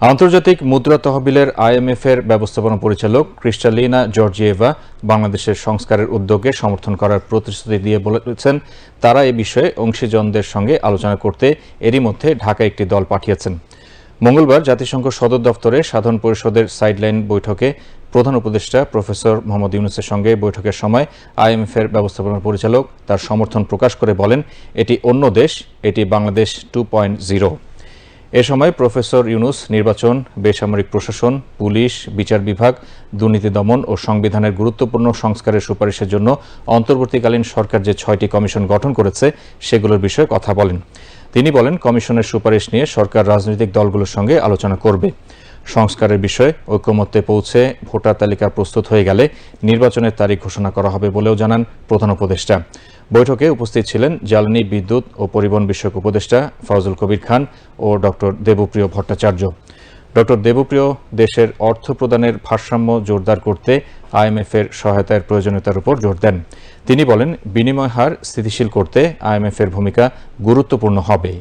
আন্তর্জাতিক মুদ্রা তহবিলের আইএমএফ এর ব্যবস্থাপনা পরিচালক ক্রিস্টালিনা জর্জিয়েভা বাংলাদেশের সংস্কারের উদ্যোগে সমর্থন করার প্রতিশ্রুতি দিয়ে বলেছেন, তারা এ বিষয়ে অংশীজনদের সঙ্গে আলোচনা করতে এরই মধ্যে ঢাকা একটি দল পাঠিয়েছেন। মঙ্গলবার জাতিসংঘ সদর দফতরে সাধারণ পরিষদের সাইডলাইন বৈঠকে প্রধান উপদেষ্টা প্রফেসর মোহাম্মদ ইউনুসের সঙ্গে বৈঠকের সময় আইএমএফ এর ব্যবস্থাপনা পরিচালক তার সমর্থন প্রকাশ করে বলেন, এটি অন্য দেশ, এটি বাংলাদেশ টু পয়েন্ট জিরো এ সময় প্রফেসর ইউনুস, নির্বাচন, বেসামরিক প্রশাসন, পুলিশ, বিচার বিভাগ, দুর্নীতি দমন ও সংবিধানের গুরুত্বপূর্ণ সংস্কারের সুপারিশের জন্য অন্তর্বর্তীকালীন সরকার যে ছয়টি কমিশন গঠন করেছে, সেগুলোর বিষয়ে কথা বলেন। তিনি বলেন, কমিশনের সুপারিশ নিয়ে সরকার রাজনৈতিক দলগুলোর সঙ্গে আলোচনা করবে। সংস্কারের বিষয়ে ঐক্যমত্যে পৌঁছে ভোটার তালিকা প্রস্তুত হয়ে গেলে নির্বাচনের তারিখ ঘোষণা করা হবে বলেও জানান প্রধান উপদেষ্টা। বৈঠকে উপস্থিত ছিলেন জ্বালানি, বিদ্যুৎ ও পরিবহন বিষয়ক উপদেষ্টা ফজল কবির খান ও ডক্টর দেবপ্রিয় ভট্টাচার্য। ডক্টর দেবপ্রিয় দেশের অর্থ প্রদানের ভারসাম্য জোরদার করতে আইএমএফ এর সহায়তার প্রয়োজনীয়তার উপর জোর দেন। তিনি বলেন, বিনিময় হার স্থিতিশীল করতে আইএমএফ এর ভূমিকা গুরুত্বপূর্ণ হবে